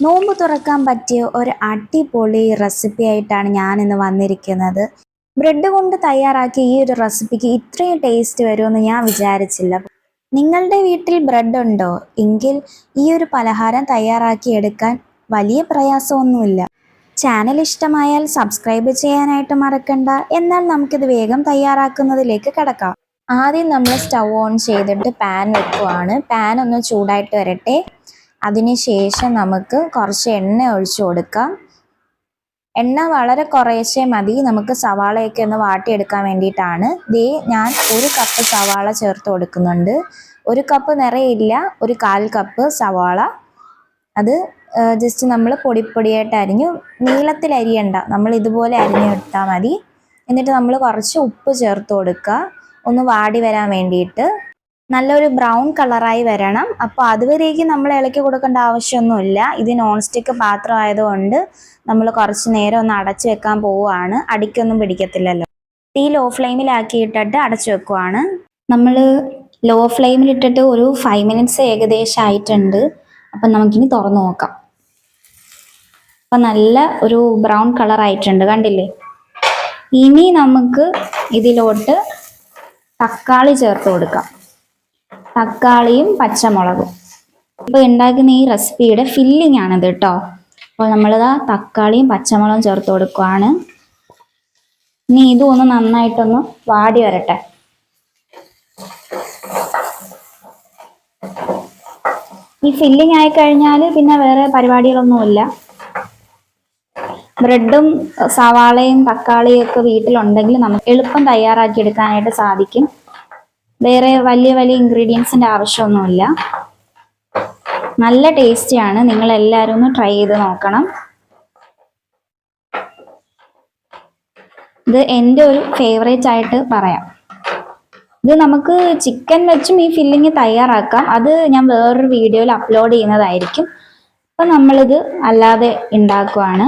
നോമ്പ് തുറക്കാൻ പറ്റിയ ഒരു അടിപൊളി റെസിപ്പി ആയിട്ടാണ് ഞാൻ ഇന്ന് വന്നിരിക്കുന്നത്. ബ്രെഡ് കൊണ്ട് തയ്യാറാക്കിയ ഈ ഒരു റെസിപ്പിക്ക് ഇത്രയും ടേസ്റ്റ് വരുമെന്ന് ഞാൻ വിചാരിച്ചില്ല. നിങ്ങളുടെ വീട്ടിൽ ബ്രെഡ് ഉണ്ടോ? എങ്കിൽ ഈ ഒരു പലഹാരം തയ്യാറാക്കി എടുക്കാൻ വലിയ പ്രയാസമൊന്നുമില്ല. ചാനൽ ഇഷ്ടമായാൽ സബ്സ്ക്രൈബ് ചെയ്യാനായിട്ട് മറക്കണ്ട. എന്നാൽ നമുക്കിത് വേഗം തയ്യാറാക്കുന്നതിലേക്ക് കിടക്കാം. ആദ്യം നമ്മൾ സ്റ്റൗ ഓൺ ചെയ്തിട്ട് പാൻ വെക്കുവാണ്. പാൻ ഒന്ന് ചൂടായിട്ട് വരട്ടെ. അതിനുശേഷം നമുക്ക് കുറച്ച് എണ്ണ ഒഴിച്ച് കൊടുക്കാം. എണ്ണ വളരെ കുറേശ്ശേ മതി. നമുക്ക് സവാളയൊക്കെ ഒന്ന് വാട്ടിയെടുക്കാൻ വേണ്ടിയിട്ടാണ്. ദേ ഞാൻ ഒരു കപ്പ് സവാള ചേർത്ത് കൊടുക്കുന്നുണ്ട്. ഒരു കപ്പ് നിറയില്ല. ഒരു കാൽ കപ്പ് സവാള. അത് ജസ്റ്റ് നമ്മൾ പൊടിപ്പൊടിയായിട്ട് അരിഞ്ഞു. നീളത്തിൽ അരിയണ്ട. നമ്മൾ ഇതുപോലെ അരിഞ്ഞെടുത്താൽ മതി. എന്നിട്ട് നമ്മൾ കുറച്ച് ഉപ്പ് ചേർത്ത് കൊടുക്കുക. ഒന്ന് വാടി വരാൻ വേണ്ടിയിട്ട്. നല്ലൊരു ബ്രൗൺ കളറായി വരണം. അപ്പോൾ അതുവരേക്കും നമ്മൾ ഇളക്കി കൊടുക്കേണ്ട ആവശ്യമൊന്നുമില്ല. ഇത് നോൺ സ്റ്റിക്ക് പാത്രം ആയതുകൊണ്ട് നമ്മൾ കുറച്ച് നേരം ഒന്ന് അടച്ചു വെക്കാൻ പോവുകയാണ്. അടിക്കൊന്നും പിടിക്കത്തില്ലല്ലോ. തീ ലോ ഫ്ലെയിമിലാക്കിയിട്ടിട്ട് അടച്ചു വെക്കുവാണ്. നമ്മൾ ലോ ഫ്ലെയിമിലിട്ടിട്ട് ഒരു ഫൈവ് മിനിറ്റ്സ് ഏകദേശം ആയിട്ടുണ്ട്. അപ്പം നമുക്കിനി തുറന്നു നോക്കാം. അപ്പം നല്ല ഒരു ബ്രൗൺ കളർ ആയിട്ടുണ്ട് കണ്ടില്ലേ? ഇനി നമുക്ക് ഇതിലോട്ട് തക്കാളി ചേർത്ത് കൊടുക്കാം. തക്കാളിയും പച്ചമുളകും. ഇപ്പോൾ ഉണ്ടാക്കുന്ന ഈ റെസിപ്പിയുടെ ഫില്ലിംഗ് ആണിത് കേട്ടോ അപ്പോൾ നമ്മളിതാ തക്കാളിയും പച്ചമുളകും ചേർത്ത് കൊടുക്കുവാണ്. ഇനി ഇതും ഒന്ന് നന്നായിട്ടൊന്ന് വാടി വരട്ടെ. ഈ ഫില്ലിംഗ് ആയി കഴിഞ്ഞാൽ പിന്നെ വേറെ പരിപാടികളൊന്നുമില്ല. ബ്രെഡും സവാളയും തക്കാളിയും ഒക്കെ വീട്ടിലുണ്ടെങ്കിൽ നമുക്ക് എളുപ്പം തയ്യാറാക്കി എടുക്കാനായിട്ട് സാധിക്കും. വേറെ വലിയ വലിയ ഇൻഗ്രീഡിയൻസിന്റെ ആവശ്യമൊന്നുമില്ല. നല്ല ടേസ്റ്റിയാണ് നിങ്ങൾ എല്ലാവരും ഒന്ന് ട്രൈ ചെയ്ത് നോക്കണം. ഇത് എന്റെ ഒരു ഫേവറേറ്റ് ആയിട്ട് പറയാം. ഇത് നമുക്ക് ചിക്കൻ വെച്ചും ഈ ഫില്ലിങ് തയ്യാറാക്കാം. അത് ഞാൻ വേറൊരു വീഡിയോയിൽ അപ്ലോഡ് ചെയ്യുന്നതായിരിക്കും. അപ്പം നമ്മളിത് അല്ലാതെ ഉണ്ടാക്കുവാണ്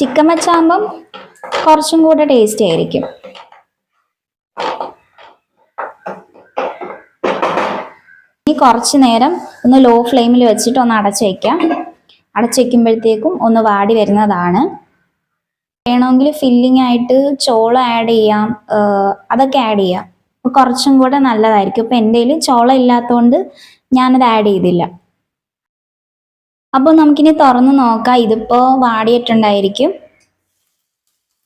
ചിക്കൻ വെച്ചാകുമ്പം കുറച്ചും കൂടെ ടേസ്റ്റി ആയിരിക്കും. കുറച്ച് നേരം ഒന്ന് ലോ ഫ്ലെയിമിൽ വെച്ചിട്ട് ഒന്ന് അടച്ചു വയ്ക്കാം അടച്ചു വയ്ക്കുമ്പോഴത്തേക്കും ഒന്ന് വാടി വരുന്നതാണ്. വേണമെങ്കിൽ ഫില്ലിംഗ് ആയിട്ട് ചോള ആഡ് ചെയ്യാം. അതൊക്കെ ആഡ് ചെയ്യാം. അപ്പോൾ കുറച്ചും കൂടെ നല്ലതായിരിക്കും. ഇപ്പം എന്റെ കയ്യിൽ ചോളം ഇല്ലാത്തതുകൊണ്ട് ഞാനത് ആഡ് ചെയ്തില്ല. അപ്പോൾ നമുക്കിനി തുറന്ന് നോക്കാം. ഇതിപ്പോൾ വാടിയിട്ടുണ്ടായിരിക്കും.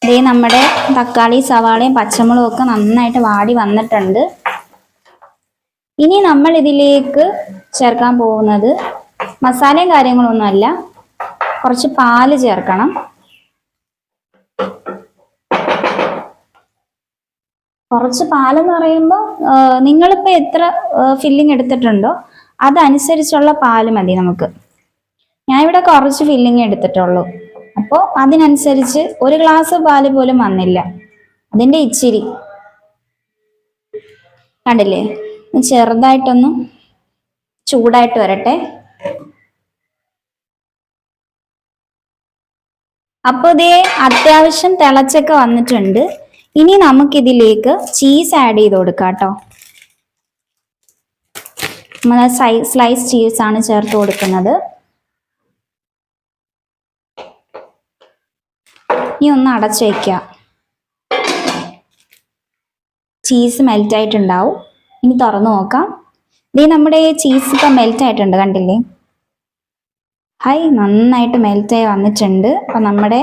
ഇതേ നമ്മുടെ തക്കാളി സവാളയും പച്ചമുളകും ഒക്കെ നന്നായിട്ട് വാടി വന്നിട്ടുണ്ട്. ഇനി നമ്മൾ ഇതിലേക്ക് ചേർക്കാൻ പോകുന്നത് മസാലയും കാര്യങ്ങളൊന്നുമല്ല കുറച്ച് പാൽ ചേർക്കണം. കുറച്ച് പാലെന്ന് പറയുമ്പോൾ നിങ്ങളിപ്പോൾ എത്ര ഫില്ലിംഗ് എടുത്തിട്ടുണ്ടോ? അതനുസരിച്ചുള്ള പാൽ മതി നമുക്ക്. ഞാൻ ഇവിടെ കുറച്ച് ഫില്ലിംഗ് എടുത്തിട്ടുള്ളൂ. അപ്പോൾ അതിനനുസരിച്ച് ഒരു ഗ്ലാസ് പാൽ പോലും വന്നില്ല. അതിന്റെ ഇച്ചിരി. കണ്ടില്ലേ? ചെറുതായിട്ടൊന്ന് ചൂടായിട്ട് വരട്ടെ. അപ്പോൾ ഇതേ അത്യാവശ്യം തിളച്ചൊക്കെ വന്നിട്ടുണ്ട്. ഇനി നമുക്കിതിലേക്ക് ചീസ് ആഡ് ചെയ്ത് കൊടുക്കാം കേട്ടോ. നമ്മൾ സ്ലൈസ് ചീസ് ആണ് ചേർത്ത് കൊടുക്കുന്നത്. ഇനി ഒന്ന് അടച്ചു വയ്ക്കുക ചീസ് മെൽറ്റ് ആയിട്ടുണ്ടാവും. ഇനി തുറന്നു നോക്കാം. ദേ നമ്മുടെ ചീസ് ഇപ്പം മെൽറ്റ് ആയിട്ടുണ്ട് കണ്ടില്ലേ? ഹൈ നന്നായിട്ട് മെൽറ്റ് ആയി വന്നിട്ടുണ്ട്. അപ്പം നമ്മുടെ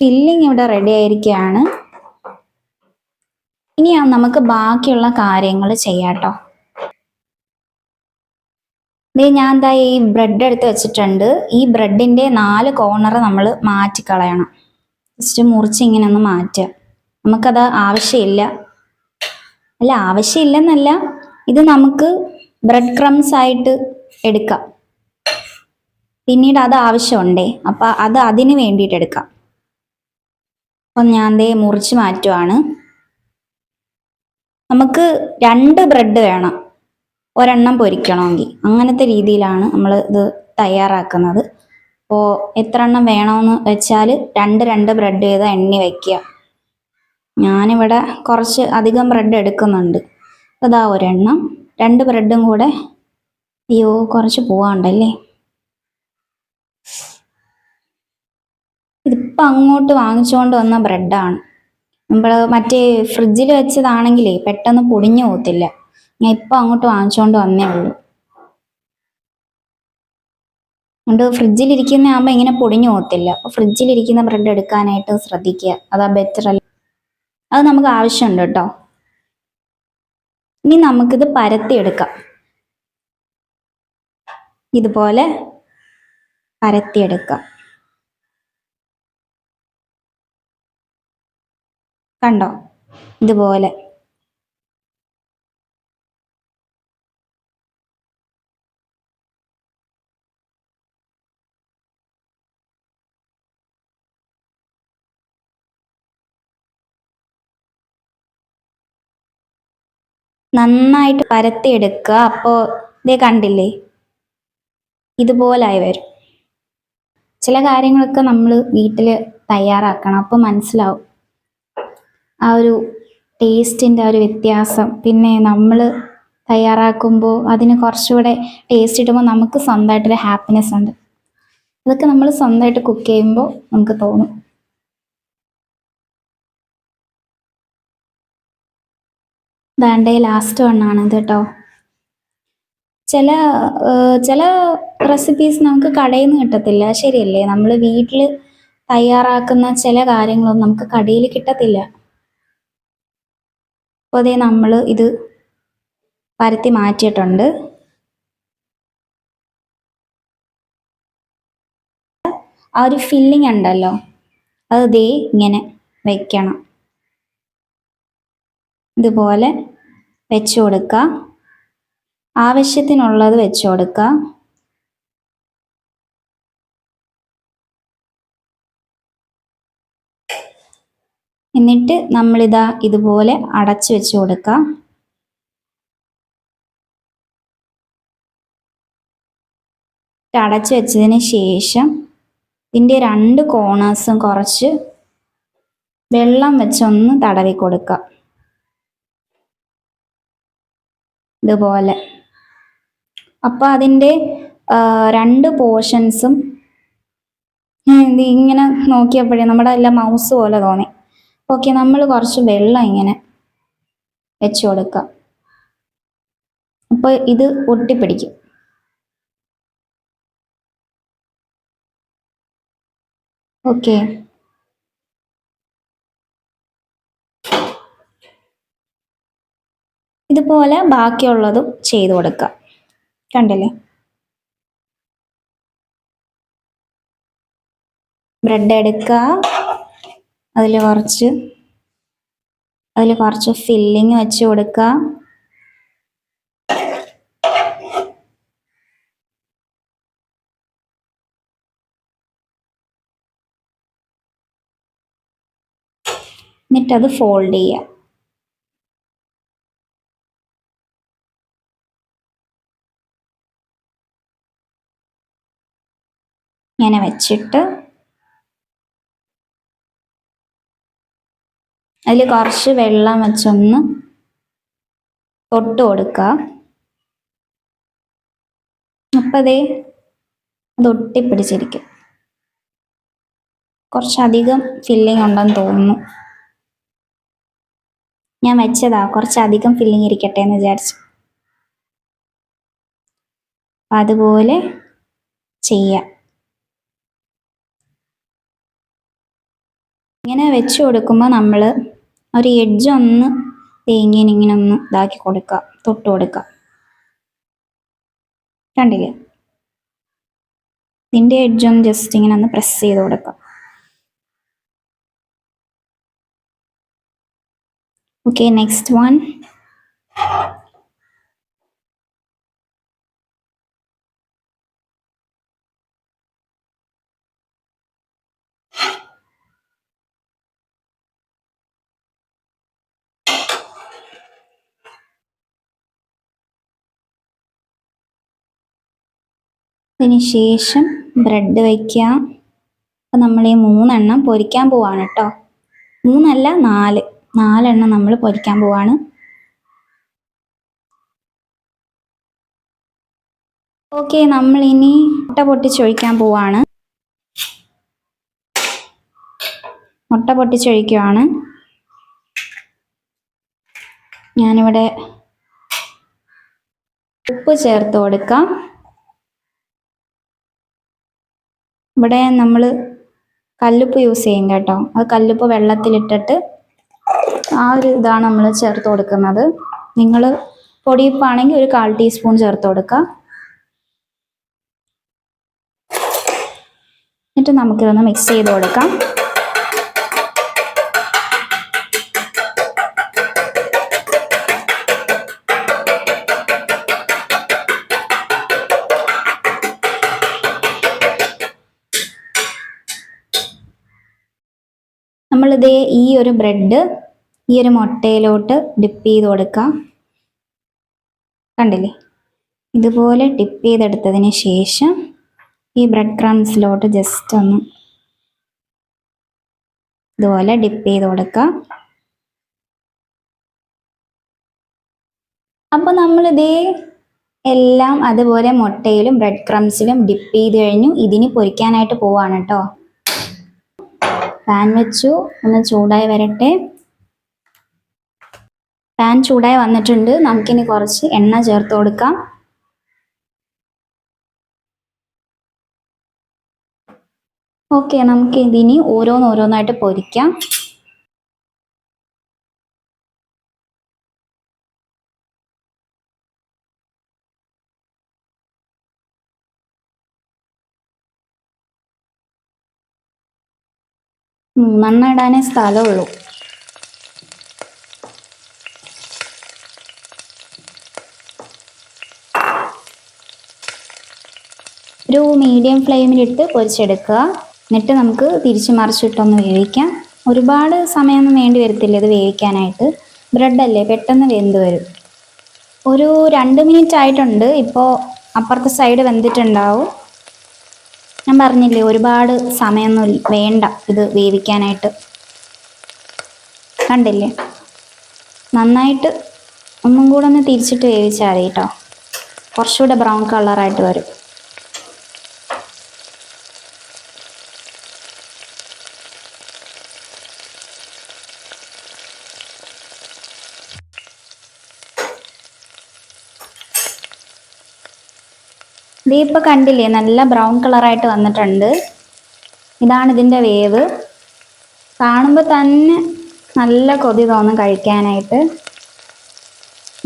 ഫില്ലിംഗ് ഇവിടെ റെഡി ആയിരിക്കുകയാണ്. ഇനി നമുക്ക് ബാക്കിയുള്ള കാര്യങ്ങൾ ചെയ്യാട്ടോ ദേ ഞാൻ എന്താ ഈ ബ്രെഡ് എടുത്ത് വെച്ചിട്ടുണ്ട്. ഈ ബ്രെഡിന്റെ നാല് കോർണർ നമ്മൾ മാറ്റിക്കളയണം. ജസ്റ്റ് മുറിച്ച് ഇങ്ങനെ ഒന്ന് മാറ്റുക. നമുക്കത് ആവശ്യമില്ല. അല്ല ആവശ്യമില്ലെന്നല്ല. ഇത് നമുക്ക് ബ്രെഡ് ക്രംസ് ആയിട്ട് എടുക്കാം. പിന്നീട് അത് ആവശ്യമുണ്ടേ അപ്പം അത് അതിന് വേണ്ടിയിട്ട് എടുക്കാം. അപ്പം ഞാൻ ദേ മുറിച്ച് മാറ്റുവാണ്. നമുക്ക് രണ്ട് ബ്രെഡ് വേണം. ഒരെണ്ണം പൊരിക്കണമെങ്കിൽ. അങ്ങനത്തെ രീതിയിലാണ് നമ്മൾ ഇത് തയ്യാറാക്കുന്നത്. അപ്പോൾ എത്ര എണ്ണം വേണമെന്ന് വെച്ചാൽ രണ്ട് രണ്ട് ബ്രെഡ് ചെയ്ത് എണ്ണി വയ്ക്കുക. ഞാനിവിടെ കുറച്ച് അധികം ബ്രെഡ് എടുക്കുന്നുണ്ട്. ഇതാ ഒരെണ്ണം. രണ്ട് ബ്രെഡും കൂടെ അയ്യോ കുറച്ച് പോവാണ്ടല്ലേ? ഇതിപ്പോൾ അങ്ങോട്ട് വാങ്ങിച്ചുകൊണ്ട് വന്ന ബ്രെഡാണ് നമ്മൾ മറ്റേ ഫ്രിഡ്ജിൽ വെച്ചതാണെങ്കിലേ പെട്ടെന്ന് പൊടിഞ്ഞു പോകത്തില്ല. ഞാൻ ഇപ്പം അങ്ങോട്ട് വാങ്ങിച്ചുകൊണ്ട് വന്നേ ഉള്ളൂ. അതുകൊണ്ട് ഫ്രിഡ്ജിലിരിക്കുന്ന ആകുമ്പോൾ ഇങ്ങനെ പൊടിഞ്ഞു പോകത്തില്ല. അപ്പോൾ ഫ്രിഡ്ജിലിരിക്കുന്ന ബ്രെഡ് എടുക്കാനായിട്ട് ശ്രദ്ധിക്കുക. അതാ ബെറ്റർ അത് നമുക്ക് ആവശ്യമുണ്ട് കേട്ടോ. ഇനി നമുക്കിത് പരത്തിയെടുക്കാം. ഇതുപോലെ പരത്തിയെടുക്കാം. കണ്ടോ? ഇതുപോലെ. നന്നായിട്ട് പരത്തിയെടുക്കുക. അപ്പോൾ ഇതേ കണ്ടില്ലേ? ഇതുപോലായി വരും. ചില കാര്യങ്ങളൊക്കെ നമ്മൾ വീട്ടിൽ തയ്യാറാക്കണം. അപ്പോൾ മനസ്സിലാവും. ആ ഒരു ടേസ്റ്റിന്റെ ആ ഒരു വ്യത്യാസം. പിന്നെ നമ്മൾ തയ്യാറാക്കുമ്പോൾ അതിന് കുറച്ചുകൂടെ ടേസ്റ്റ് ഇടുമ്പോൾ നമുക്ക് സ്വന്തമായിട്ടൊരു ഹാപ്പിനെസ് ഉണ്ട്. അതൊക്കെ നമ്മൾ സ്വന്തമായിട്ട് കുക്ക് ചെയ്യുമ്പോൾ നമുക്ക് തോന്നും. ദാണ്ടേ ലാസ്റ്റ് വണ്ണാണ് ഇത് കേട്ടോ ചില ചില റെസിപ്പീസ് നമുക്ക് കടയിൽ നിന്ന് കിട്ടത്തില്ല. ശരിയല്ലേ? നമ്മൾ വീട്ടിൽ തയ്യാറാക്കുന്ന ചില കാര്യങ്ങളൊന്നും നമുക്ക് കടയിൽ കിട്ടത്തില്ല. അപ്പോൾ അതേ നമ്മൾ ഇത് പരത്തി മാറ്റിയിട്ടുണ്ട്. ആ ഒരു ഫില്ലിംഗ് ഉണ്ടല്ലോ. അത് ദേ ഇങ്ങനെ വെക്കണം. ഇതുപോലെ വെച്ച് കൊടുക്കുക ആവശ്യത്തിനുള്ളത് വെച്ച് കൊടുക്കുക എന്നിട്ട് നമ്മളിതാ ഇതുപോലെ അടച്ചു വെച്ച് കൊടുക്കുക അടച്ചു വെച്ചതിന് ശേഷം ഇതിന്റെ രണ്ട് കോണേഴ്സും കുറച്ച് വെള്ളം വെച്ചൊന്ന് തടവി കൊടുക്കുക ഇതുപോലെ. അപ്പൊ അതിന്റെ രണ്ട് പോർഷൻസും ഇങ്ങനെ നോക്കിയപ്പോഴേ നമ്മുടെ എല്ലാം മൗസ് പോലെ തോന്നി. ഓക്കെ നമ്മൾ കുറച്ച് വെള്ളം ഇങ്ങനെ വെച്ച് കൊടുക്കുക അപ്പോൾ ഇത് ഒട്ടിപ്പിടിക്കും. ഓക്കെ. ഇതുപോലെ ബാക്കിയുള്ളതും ചെയ്തു കൊടുക്കുക കണ്ടില്ലേ? ബ്രെഡ് എടുക്കുക അതിൽ കുറച്ച് അതിൽ കുറച്ച് ഫില്ലിങ് വെച്ച് കൊടുക്കുക എന്നിട്ടത് ഫോൾഡ് ചെയ്യുക ഇങ്ങനെ വെച്ചിട്ട് അതിൽ കുറച്ച് വെള്ളം വെച്ചൊന്ന് തൊട്ട് കൊടുക്കുക അപ്പം അതേ അത് ഒട്ടിപ്പിടിച്ചിരിക്കും. കുറച്ചധികം ഫില്ലിംഗ് ഉണ്ടെന്ന് തോന്നുന്നു. ഞാൻ വെച്ചതാ കുറച്ചധികം ഫില്ലിംഗ് ഇരിക്കട്ടെ എന്ന് വിചാരിച്ചു അതുപോലെ ചെയ്യാം. ഇങ്ങനെ വെച്ച് കൊടുക്കുമ്പോൾ നമ്മൾ ഒരു എഡ്ജ് ഒന്ന് തേങ്ങേനെ ഇങ്ങനെ ഒന്ന് ഇതാക്കി കൊടുക്കുക തൊട്ട് കൊടുക്കുക കണ്ടില്ലേ? ഇതിന്റെ എഡ്ജ് ഒന്ന് ജസ്റ്റ് ഇങ്ങനെ ഒന്ന് പ്രസ് ചെയ്ത് കൊടുക്കുക ഓക്കെ നെക്സ്റ്റ് വൺ അതിന് ശേഷം ബ്രെഡ് വയ്ക്കുക അപ്പം നമ്മൾ ഈ മൂന്നെണ്ണം പൊരിക്കാൻ പോവാണ് കേട്ടോ മൂന്നല്ല നാല്. നാലെണ്ണം നമ്മൾ പൊരിക്കാൻ പോവാണ്. ഓക്കെ നമ്മൾ ഇനി മുട്ട പൊട്ടിച്ചൊഴിക്കാൻ പോവാണ്. മുട്ട പൊട്ടിച്ചൊഴിക്കുവാണ്. ഞാനിവിടെ ഉപ്പ് ചേർത്ത് കൊടുക്കാം. ഇവിടെ നമ്മൾ കല്ലുപ്പ് യൂസ് ചെയ്യും കേട്ടോ. അത് കല്ലുപ്പ് വെള്ളത്തിലിട്ടിട്ട് ആ ഒരു ഇതാണ് നമ്മൾ ചേർത്ത് കൊടുക്കുന്നത്. നിങ്ങൾ പൊടിയുപ്പാണെങ്കിൽ ഒരു കാൽ ടീസ്പൂൺ ചേർത്ത് കൊടുക്കുക. എന്നിട്ട് നമുക്കിതൊന്ന് മിക്സ് ചെയ്ത് കൊടുക്കാം. നമ്മളിതേ ഈ ഒരു ബ്രെഡ് ഈ ഒരു മുട്ടയിലോട്ട് ഡിപ്പ് ചെയ്ത് കൊടുക്കാം. കണ്ടില്ലേ? ഇതുപോലെ ഡിപ്പ് ചെയ്തെടുത്തതിന് ശേഷം ഈ ബ്രെഡ് ക്രംസിലോട്ട് ജസ്റ്റ് ഒന്ന് ഇതുപോലെ ഡിപ്പ് ചെയ്ത് കൊടുക്കാം. അപ്പോൾ നമ്മളിതേ എല്ലാം അതുപോലെ മുട്ടയിലും ബ്രെഡ് ക്രംസിലും ഡിപ്പ് ചെയ്ത് കഴിഞ്ഞു. ഇതിന് പൊരിക്കാനായിട്ട് പോവാണ് കേട്ടോ. പാൻ വെച്ചു. ഒന്ന് ചൂടായി വരട്ടെ. പാൻ ചൂടായി വന്നിട്ടുണ്ട്. നമുക്കിനി കുറച്ച് എണ്ണ ചേർത്ത് കൊടുക്കാം. ഓക്കെ നമുക്ക് ഇതിനി ഓരോന്നോരോന്നായിട്ട് പൊരിക്കാം. മൂന്നെണ്ണം ഇടാനേ സ്ഥലമുള്ളൂ. ഒരു മീഡിയം ഫ്ലെയിമിലിട്ട് പൊരിച്ചെടുക്കുക. എന്നിട്ട് നമുക്ക് തിരിച്ച് മറിച്ചിട്ടൊന്ന് വേവിക്കാം. ഒരുപാട് സമയമൊന്നും വേണ്ടി വരത്തില്ല ഇത് വേവിക്കാനായിട്ട്. ബ്രെഡല്ലേ പെട്ടെന്ന് വെന്ത് വരും. ഒരു രണ്ട് മിനിറ്റ് ആയിട്ടുണ്ട്. ഇപ്പോൾ അപ്പുറത്തെ സൈഡ് വെന്തിട്ടുണ്ടാവും. ഞാൻ പറഞ്ഞില്ലേ ഒരുപാട് സമയമൊന്നും വേണ്ട ഇത് വേവിക്കാനായിട്ട്. കണ്ടില്ലേ? നന്നായിട്ട് ഒന്നും കൂടെ ഒന്ന് തിരിച്ചിട്ട് വേവിച്ചാൽ മതി കേട്ടോ. കുറച്ചുകൂടെ ബ്രൗൺ കളറായിട്ട് വരും. ദേ ഇപ്പൊ കണ്ടില്ലേ നല്ല ബ്രൗൺ കളറായിട്ട് വന്നിട്ടുണ്ട്. ഇതാണ് ഇതിന്റെ വേവ്. കാണുമ്പോൾ തന്നെ നല്ല കൊതി തോന്നും കഴിക്കാനായിട്ട്.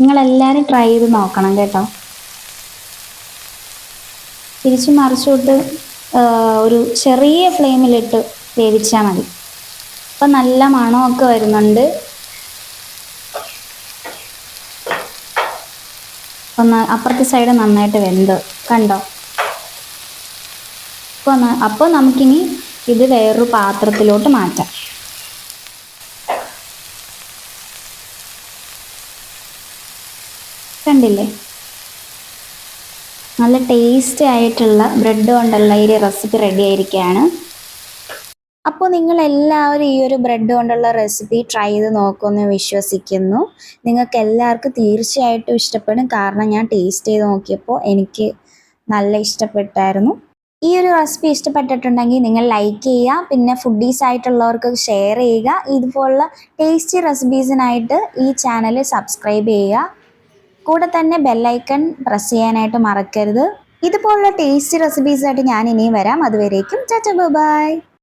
നിങ്ങളെല്ലാവരും ട്രൈ ചെയ്ത് നോക്കണം കേട്ടോ. തിരിച്ചു മറിച്ചിട്ട് ഒരു ചെറിയ ഫ്ലെയിമിലിട്ട് വേവിച്ചാൽ മതി. അപ്പം നല്ല മണമൊക്കെ വരുന്നുണ്ട്. ഒന്ന് അപ്പുറത്തെ സൈഡ് നന്നായിട്ട് വെന്ത്. കണ്ടോ? അപ്പോൾ അപ്പോൾ നമുക്കിനി ഇത് വേറൊരു പാത്രത്തിലോട്ട് മാറ്റാം. കണ്ടില്ലേ? നല്ല ടേസ്റ്റി ആയിട്ടുള്ള ബ്രെഡ് കൊണ്ടുള്ള ഈ റെസിപ്പി റെഡി ആയിരിക്കുകയാണ് അപ്പോൾ നിങ്ങൾ എല്ലാവരും ഈ ഒരു ബ്രെഡ് കൊണ്ടുള്ള റെസിപ്പി ട്രൈ ചെയ്ത് നോക്കുമെന്ന് വിശ്വസിക്കുന്നു. നിങ്ങൾക്ക് എല്ലാവർക്കും തീർച്ചയായിട്ടും ഇഷ്ടപ്പെടും. കാരണം ഞാൻ ടേസ്റ്റ് ചെയ്ത് നോക്കിയപ്പോൾ എനിക്ക് നല്ല ഇഷ്ടപ്പെട്ടായിരുന്നു. ഈ ഒരു റെസിപ്പി ഇഷ്ടപ്പെട്ടിട്ടുണ്ടെങ്കിൽ നിങ്ങൾ ലൈക്ക് ചെയ്യുക പിന്നെ ഫുഡീസ് ആയിട്ടുള്ളവർക്ക് ഷെയർ ചെയ്യുക ഇതുപോലുള്ള ടേസ്റ്റി റെസിപ്പീസിനായിട്ട് ഈ ചാനൽ സബ്സ്ക്രൈബ് ചെയ്യുക. കൂടെ തന്നെ ബെല്ലൈക്കൺ പ്രസ് ചെയ്യാനായിട്ട് മറക്കരുത്. ഇതുപോലുള്ള ടേസ്റ്റി റെസിപ്പീസായിട്ട് ഞാൻ ഇനിയും വരാം. അതുവരേക്കും ചച്ച ബൈ.